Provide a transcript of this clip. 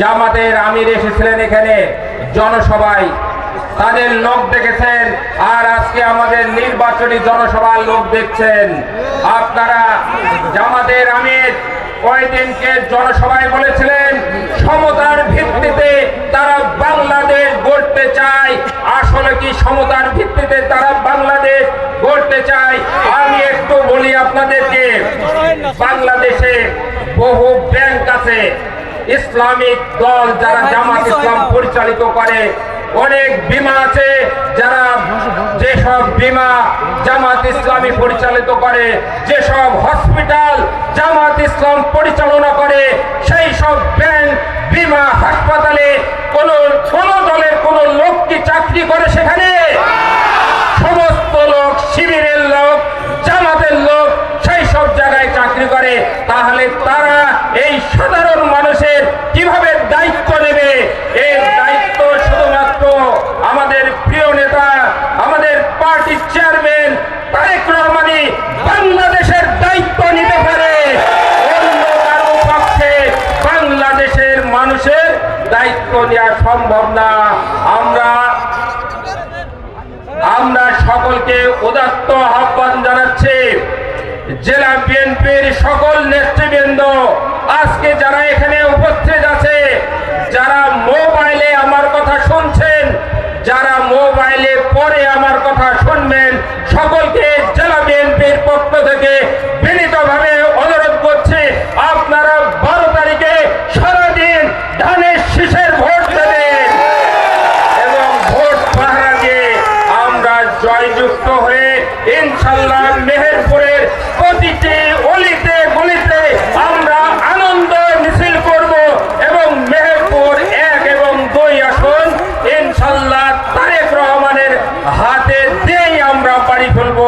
জামাতের আমির এসেছিলেন এখানে। জনসভায় তাদের লোক দেখেছেন আর আজকে আমাদের নির্বাচনী জনসভার লোক দেখছেন। আপনারা জামাতের আমির কয়েকদিনকে জনসভায় বলেছিলেন, সমতার ভিত্তিতে তারা বাংলাদেশ গড়তে চায়। আসলে কি সমতার ভিত্তিতে তারা বাংলাদেশ গড়তে চায়? আমি একটু বলি আপনাদেরকে, বাংলাদেশে বহু ব্যাংক আছে। ইসলামিক দল যারা জামাত ইসলাম পরিচালিত করে অনেক বিমা আছে যারা যেসব বিমা জামাত ইসলামী পরিচালিত করে যেসব হসপিটাল জামাত ইসলাম পরিচালনা করে সেই সব ব্যাংক বিমা হাসপাতালে কোন কোন দলের কোন লোক কি চাকরি করে সেখানে? সমস্ত লোক শিবিরের লোক জামাতের লোক সেই সব জায়গায় চাকরি করে। তাহলে তারা এই সাধারণ দায়িত্ব নেওয়া সম্ভব না। আমরা আমরা সকলকে উদাত্ত আহ্বান জানাচ্ছি। জেলা বিএনপির সকল নেতৃবৃন্দ, আজকে যারা এখানে উপস্থিত আছে, যারা মোবাইলে আমার কথা শুনছেন, যারা মোবাইলে পরে আমার জয়যুক্ত হয়ে ইনশাল্লাহ মেহেরপুরের প্রতিটি অলিতে গলিতে আমরা আনন্দ মিছিল করব এবং মেহেরপুর এক এবং দুই আসন ইনশাল্লাহ তারেক রহমানের হাতে দিয়েই আমরা বাড়ি ফেলব।